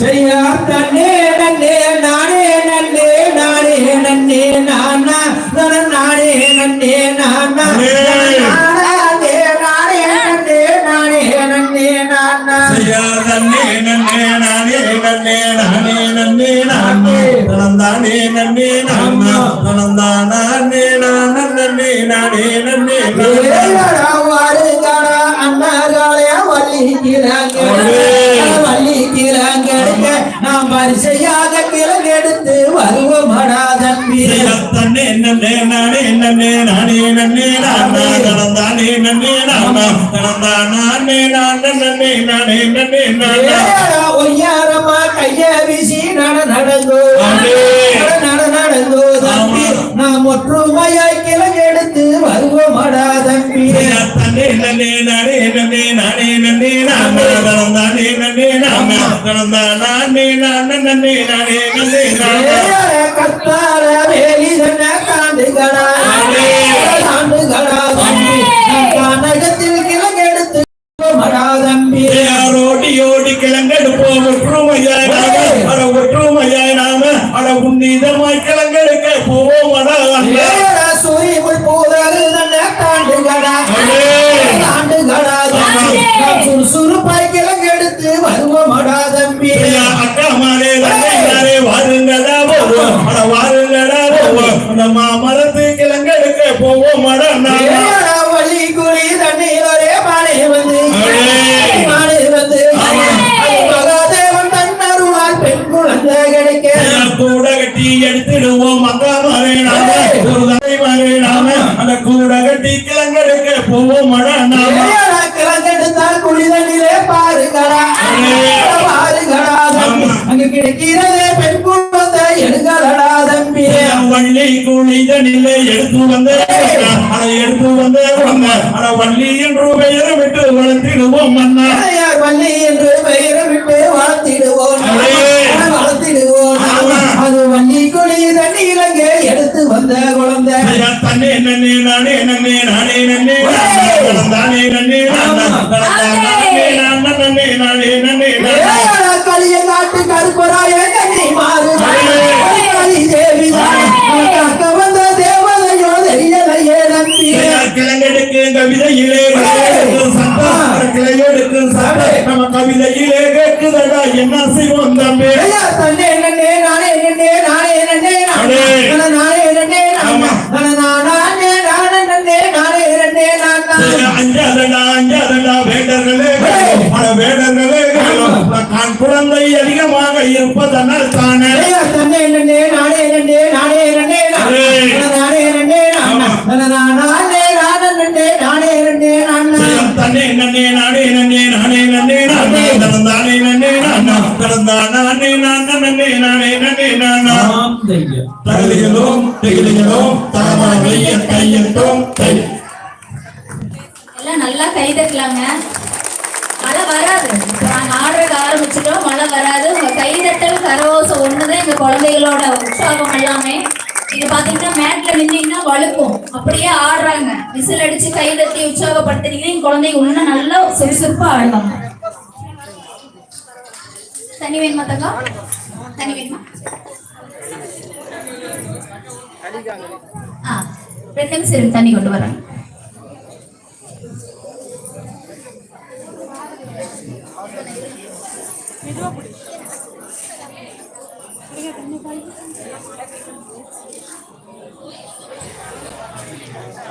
செய்யா தன்னே நன்னே நானே நன்னே நானே நன்னே நானா? நன நானே? நன்னே. நானா நானே நானே நன்னே நானே நன்னே நானா? செய்யா நன்னே நன்னே நானே நன்னே நானே நன்னே நானே? தனந்தானே நன்னே நானா? தனந்தானே நானே நன்னே நானே நன்னே நானா? வருகாடா அண்ணாகாலையா வள்ளிக்கிறாங்க. வள்ளிக்கிறாங்க நாம் வரிசையாக கிழங்கெடுத்து வருவோமடா தம்பி தன்னே நன்னே நானே நன்னே நானே நன்னே நானா தனந்தானே நன்னே நானா தனந்தானே நானே நன்னே நானே நன்னே நானா. ஒய்யாரமா கைய வீசி நட நடந்தோ. நட நடந்தோ. தம்பி நாம் ஒற்றுமையாய் கிழங்கெடுத்து வருவோமடா தம்பி தன்னே நன்னே நானே நன்னே நானே நன்னே நானா கத்தார எடுத்து வந்த அதை எடுத்து வந்த அட வள்ளி என்று பெயரை விட்டு வளர்த்திடுவோம் மன்னா வள்ளி என்று பெயரை விட்டு வளர்த்திடுவோம். வளர்த்திடுவோம். அது வள்ளி குழி தண்ணீர் அங்கே எடுத்து வந்த குழந்தை. தன்னே நன்னே நானே நன்னே நானே நன்னே நன்னே நானே நானே நன்னே நானே நன்னே கவிதையிலே சத்தா. நம்ம கவிதையிலே கேட்குதடா என்ன செய்வோம் தம்பி? ஐயா, நானா தனந்தானே நானே நானே நன்னே நானா தகலிகளோம் திகிலிகளோம் தகமான கை எல்லாம் நல்லா கை தட்டலாங்க. மழை வராது. இப்ப நாங்க ஆடுறதுக்கு ஆரம்பிச்சிட்டோம். மழை வராது. உங்க கை தட்டல் கரவோசம் ஒண்ணுதான் எங்க குழந்தைகளோட உற்சாகம் எல்லாமே. இது பாத்தீங்கன்னா மேட்ல நின்னீங்கன்னா வழுக்கும். அப்படியே ஆடுறாங்க. விசில் அடிச்சு கைதட்டி தட்டி என் குழந்தைங்க இன்னும் நல்லா சுறுசுறுப்பா ஆடுவாங்க. தண்ணி வேணுமா தங்கா தண்ணி வேணுமா? ஆ ரெண்டு நிமிஷம் தண்ணி கொண்டு வரேன்.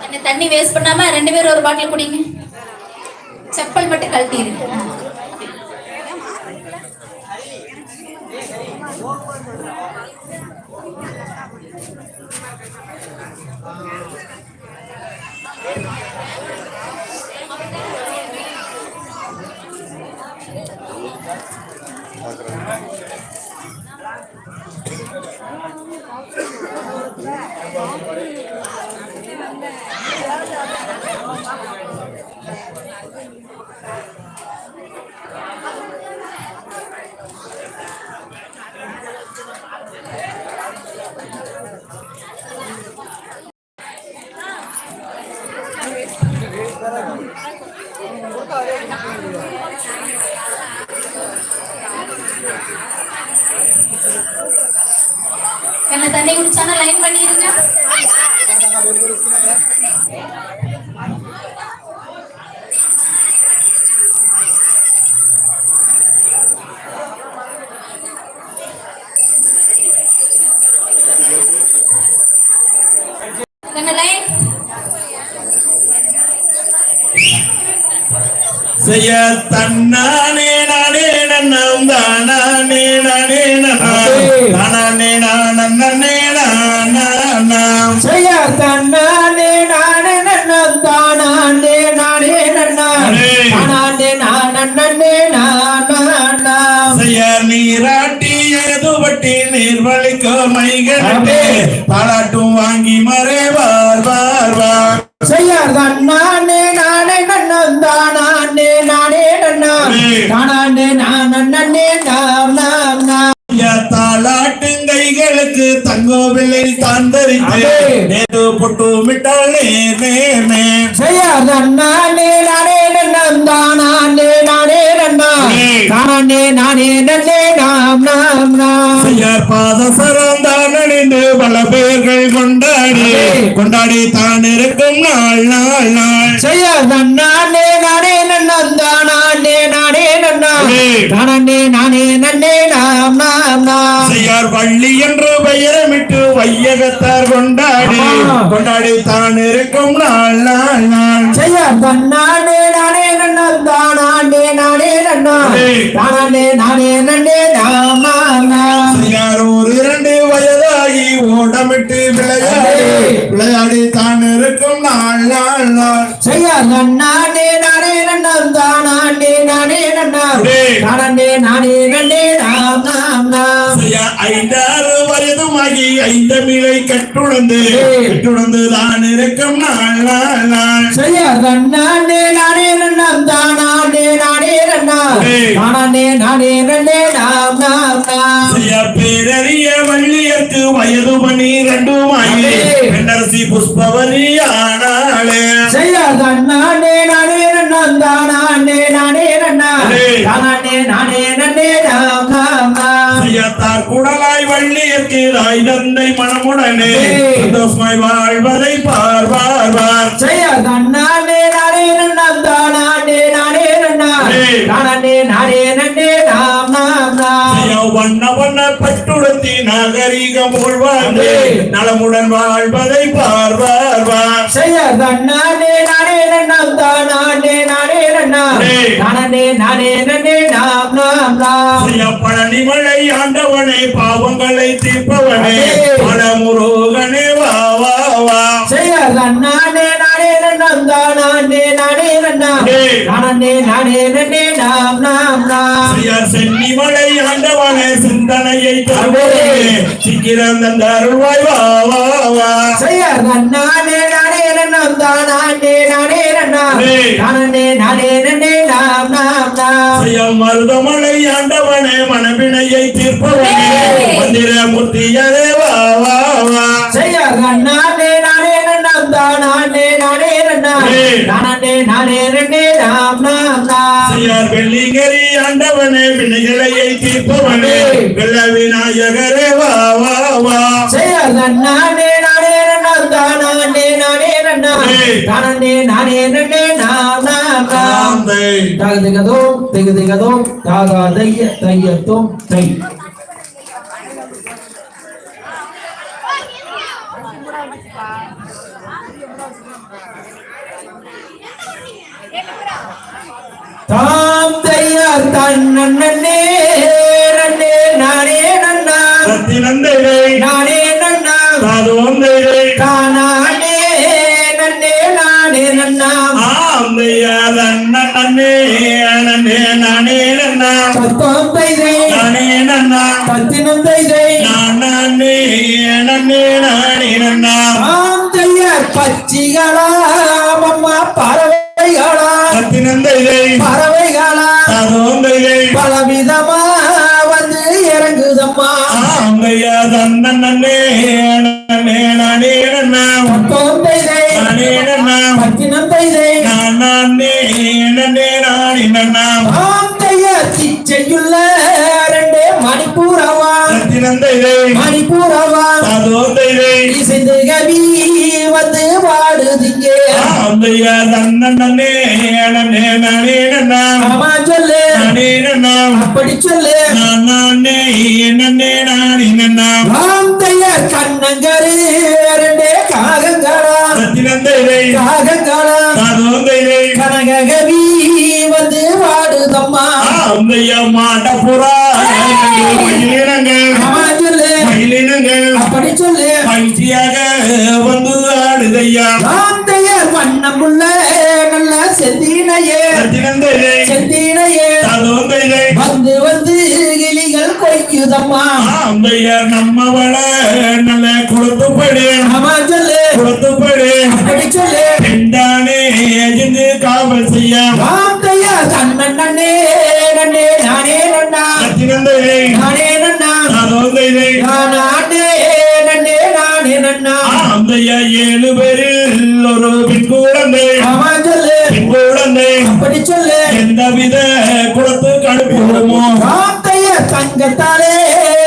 என்ன தண்ணி வேஸ்ட் பண்ணாம ரெண்டு பேரும் ஒரு பாட்டில் குடிங்க. செப்பல் மட்டும் கழட்டிடுங்க. muestra. என்ன தண்ணி குடிச்சானா? லைன் லைன் செய்ய தன்னானே நானே நன்னம் தானானே நானே நானே நானே ஏதுவட்டி நீர்வழிக்கு மைகடே பாலாட்டும் வாங்கி மறை வார் வார். வார் செய்ய தன்னானே நானே நன்னம் தானானே நானே நன்னா தானானே நானே நாம் நாம் நாம் தாளாட்டுங்கைகளுக்கு தங்கோவிலை தாந்தரித்து நேரு பொட்டு மிட்டால் நேர் நேர் நேர். செய்ய தன்னானே நானே தானானே நானே நன்னே நாம் நாம் நாம். ஐயர் பாத சரந்தான் அணிந்து பல பேர்கள் கொண்டாடி. கொண்டாடி தான் இருக்கும் நாள் நாள் நாள். செய்ய தன்னானே நானே நன்னம் தானானே நானே நன்னா தானானே நானே நன்னே நாம் நாம் நாம். செய்யார் வள்ளி என்று பெயரமிட்டு வையகத்தார் கொண்டாடி. கொண்டாடி தான் இருக்கும் நாள் நாள் நாள். செய்ய தன்னானே நானே தானானே நானே தானானே நானே நன்னே செய்யார் ஒரு இரண்டு வயதாகி ஓடமிட்டு விளையாடி. விளையாடி தான் இருக்கும் நாள் நாள் நாள் செய்ய நன்னானே நானே நன்னம் தானானே நானே நன்னா தானானே நானே. நன்னே நாம் நாம் நாம் ஐந்தாறு வயதுமாகி ஐந்தமிழை கட்டுணர்ந்து. கட்டுணர்ந்து தான் இருக்கும் நாள் நாள் நாள் செய்ய நன்னானே நானே நன்னம் தானானே நானே நானே நன்னே நாம் நாம் நாம். பேரறிய வள்ளியர்க்கு வயது மணி ரெண்டுமாயி பெண்ணரசி புஷ்பவனி ஆனாளே. செய்ய நன்னானே நானே நன்னம் தானானே நானே தானானே நானே நன்னே நாம் நாம் நாம். செய்யத்தார் குடலாய் வள்ளியர்க்கு தாய் தந்தை மனமுடனே சந்தோஷமாய் வாழ்வதை பார் பார் பார் செய்ய நன்னானே நானே நானே நன்னே நாம் நாம் நாம். செய்ய வண்ண வண்ண பட்டுடுத்தி நாகரிகம் உள்வாழ்ந்து நலமுடன் வாழ்வதை பார் பார் பார் செய்ய தன்னானே நானே நன்னம் தானானே நானே நன்னா தானானே நானே நன்னே நாம் நாம் நாம். செய்ய பழனி மழை ஆண்டவனே பாவங்களை தீர்ப்பவனே மனமுருகனே வா வா வா. செய்ய தன்னானே நானே நன்னம் தானானே நானே நன்னா தானானே நானே நன்னே நாம் நாம் நாம். சென்னி மழை ஆண்டவனே சிந்தனையை தருவதே சிக்கிரம் தந்த அருள்வாய் வா வா வா செய்ய தன்னானே நானே நன்னம் தானானே நானே நன்னா தானானே நானே நன்னே நாம். நாம் நாம் செய்ய மருதமலை ஆண்டவனே மனவினையை தீர்ப்பவனே. மந்திர மூர்த்தியரே வா வா வா. தானானே நானே நன்னே நாம் நாம் நாம் செய்யார் வெள்ளிங்கரி ஆண்டவனே வினைகளையை தீர்ப்பவனே வெள்ள விநாயகரே வா வா வா. செய்ய நானே நானே நன்னம் தானானே நானே நன்னா தானானே நானே நன்னே நாம் நாம் நாம் ஆந்தை தாக திகதோம் திக திகதோம் தாகா தைய தையத்தோம் தை தாம் தையார் தன் நன்னே நன்னே நானே நன்னா. சத்தினந்தையை நானே நன்னா. சாதுவந்தையை தானானே நன்னே நானே நன்னா. ஆந்தையார் அண்ணனே அண்ணனே நானே நன்னா. பத்தோம் தைதை நானே நன்னா. பத்தினம் தைதை நானே நன்னே நானே நன்னா. தாம் தையார் பச்சிகளாம் சத்தினந்தையை பறவைகளா? சாதுவந்தையை பலவிதமா வந்து இறங்குதம்மா. ஆந்தையார் அண்ணனே அண்ணனே நானே தைதை நானே பத்தினம் தைதை நானே நானே நன்னா தாம் தையார் சிச்சையுள்ள ரெண்டே மணிப்பூரவா. சத்தினந்தையை மணிப்பூரவா. வந்து வாடுதிங்கே ஆந்தையா தன்ன அப்படி சொல்லு நானே நன்னே நானே நன்னா ஆந்தைய கண்ணங்கரு ரெண்டே காகங்களா சத்தினந்தை காகங்களா காதோந்தை கனகவி வந்து வாடுதம்மா ஆந்தையா மாட்டப்புறா மயிலினங்கள் மயிலினங்கள் அப்படி சொல்லு மகிழ்ச்சியாக வந்து ஆடுதையா ஆந்தைய வண்ணமுள்ள நல்ல செந்தினையே. செந்தினையே. வந்து வந்து கிளிகள் கொய்யுதம்மா ஆந்தையா நம்மவள நல்ல கொடுத்துப்படு ஆமா சொல்லு. கொடுத்துப்படு அப்படி சொல்லு. பெண்டானே எஜிந்து காவல் செய்ய. ஆந்தைய தங்கத்தாலே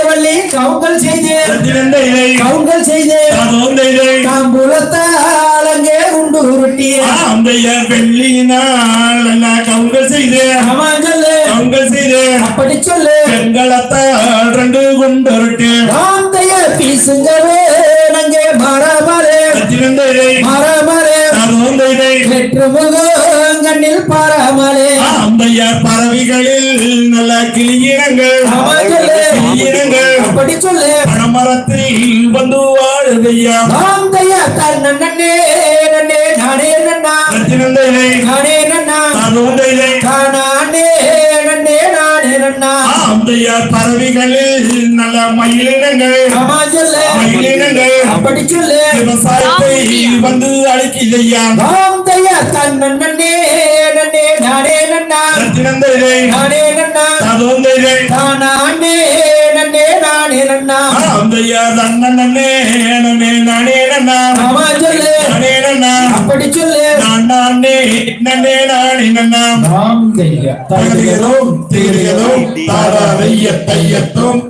வள்ளி கவுங்கள் செய்து. சத்தினந்தை கவுங்கள் செய்து. காதோந்தை தாம்பூலத்தால் அங்கே உண்டு உருட்டிய. ஆந்தைய வெள்ளியினால் நல்ல கவுங்கள் செய்து. ஆமா சொல்லு. கவுங்கள் செய்து. அப்படி சொல்லு. பெண்களத்தால் ரெண்டு குண்டொருட்டு ஆந்தைய பீசுங்கவே நங்கே மரமரே மரமரே காதோந்தை வெற்று முகம் கண்ணில் பாராமலே ஆந்தைய பறவைகளில் நல்ல கிளியினங்கள். ஆமா சொல்லு. பணமரத்தில் வந்து வாழுதையா ஆந்தைய கண்ணன் நன்னே நன்னே நானே நன்னா. சத்தினந்தை நானே நன்னா. காதோந்தை நானே நன்னே நானே நன்னா. ஆந்தைய பறவைகளில் நல்ல மயிலினங்கள். ஆமா சொல்லு. மயிலினங்கள். அப்படி சொல்லு. விவசாயத்தை வந்து அழைக்கிலையா ஆந்தைய கண்ணன் நன்னே நன்னே நானே நன்னா. சத்தினந்தை நானே நன்னா. காதோந்தை நானே நன்னே நானே நன்னா. ஆந்தைய தன்ன நன்னே நன்னே நானே நன்னா. ஆமா சொல்லு. நானே நன்னா. அப்படி சொல்லு. நான் நானே நன்னே நானே நன்னா. ஆந்தைய தகதியதும் தீரியதும் தாராதைய தையத்தும்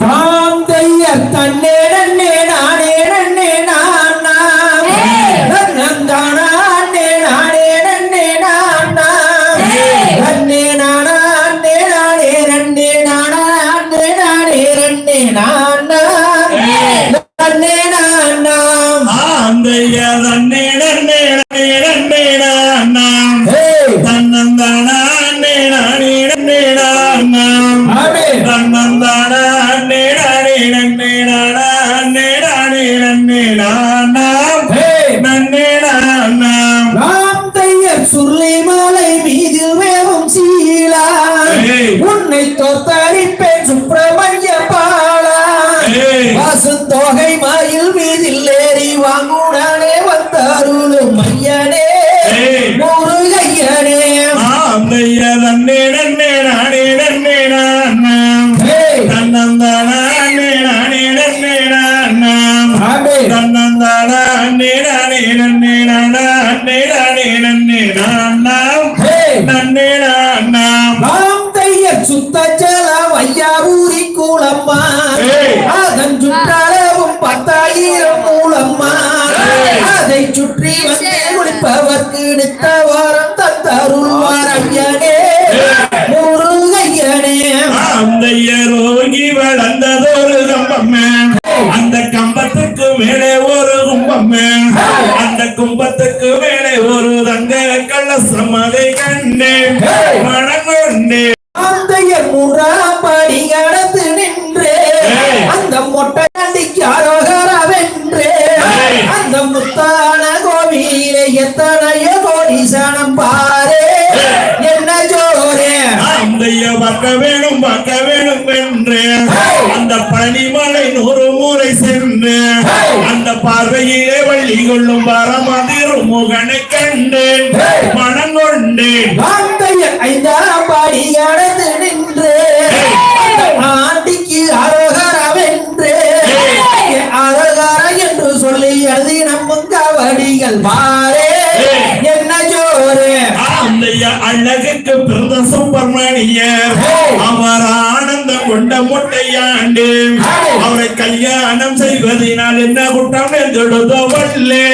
தாந்தைய தன்னே நன்னே நானே நன்னே நான் நான் ஆந்தைய தன்னே ஆந்தைய ரோகி வளர்ந்ததொரு கம்பம்மே. அந்த கம்பத்துக்கு மேலே ஒரு கும்பம்மே. அந்த கும்பத்துக்கு மேலே ஒரு தங்க கள்ள சம்மதை கண்டேன் சென்று அந்த பார்வையிலே வள்ளி கொள்ளும் பரமதிரு முகனை கண்டேன் மனம் வாந்தையர் ஐந்தாம் பாடி அடைந்து நின்று. ஆண்டிக்கு அரோகரவென்று. அரோகர என்று சொல்லி எழுதி நம்பும் கவடிகள் பாரே என்ன ஜோரு? அந்த அழகுக்கு பிறந்த சுப்பிரமணியர். அவர் ஆனந்தம் கொண்ட முட்டையாண்டு. அவரை கல்யாணம் செய்வதனால் என்ன குற்றம் என்றெடுத்தவல்லே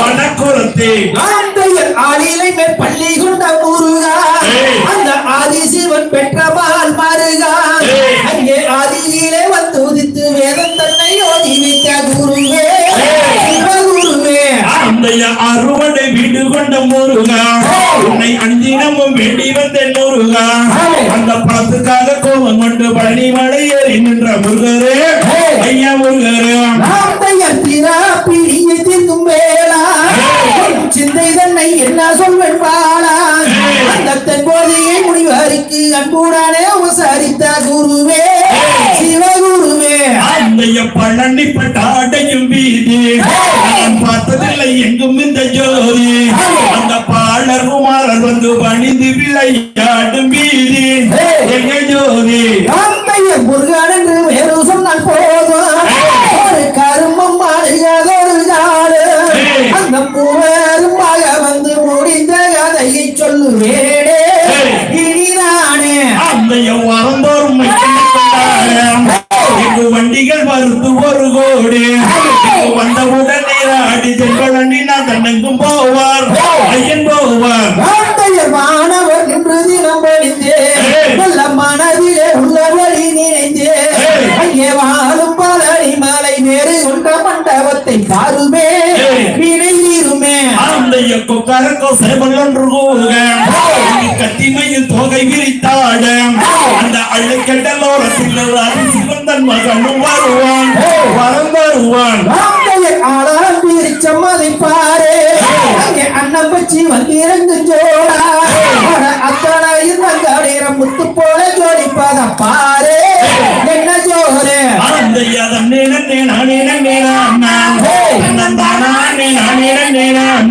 வனக்குரத்தே ஆந்தையர் ஆளிலை மேல் பள்ளி கொண்ட முருகா. அந்த ஆதிசிவன் பெற்ற பால் மருகா அங்கே ஆதியிலே வந்து உதித்து வேதம் தன்னை ஓதி வைத்த குருவே சிவகுருவே. அந்த அறுவடை வீடு கொண்ட முருகா. கொண்டு பழனி மலை ஏறி நின்ற முருகரே ஐயா முருகரே. ஆந்தையர் திரா பிடியை தீர்க்கும் வேளா. சிந்தை தன்னை என்ன சொல்வன் பாலா. அந்த தென்போதையை முனிவருக்கு அன்புடனே உபசரித்த குருவே. சிவகுருவே. அந்த பழனி பட்டாடையும் வீதி. நான் பார்த்ததில்லை எங்கும் இந்த ஜோதி. அந்த பாலர் குமாரர் வந்து பணிந்து விளையாடும் வீதி. எங்க ஜோதி? அந்த வரந்தோறும் எங்கு வண்டிகள் மறுத்து ஒரு கோடி இங்கு வந்தவுடன் நீராடி செல்வழி நான் தன்னெங்கும் போவார் ஐயன் போவார் மாணவர் என்று தினம் படித்தே நல்ல மனதிலே உள்ளவழி நினைந்தே அங்கே வாழும் பலனி மலை நேரு கொண்ட மண்டபத்தை பாருமே நினைவிருமே அந்த கொக்கரக்கோ சேவன் பிரிச்சம் அதை பாரு அங்கே அண்ணன் பச்சி வந்திறங்கு ஜோடா. அட அத்தனை இருந்தம் முத்து போல ஜோடிப்பத பாரு. என்ன ஜோரு? அந்த நன்னே நன்னே நானே நன்னே நான் நந்தானே நானே நன்னே நான்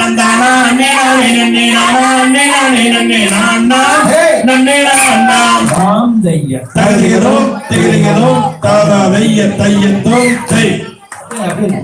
நந்தானே நானே நன்னே நானே நானே நன்னே நான் நன்னே நான் ஆந்தையர். தகதிகளோ திகதிகளோ தாரா வெய்ய தையத்தோ செய் அப்படின்னு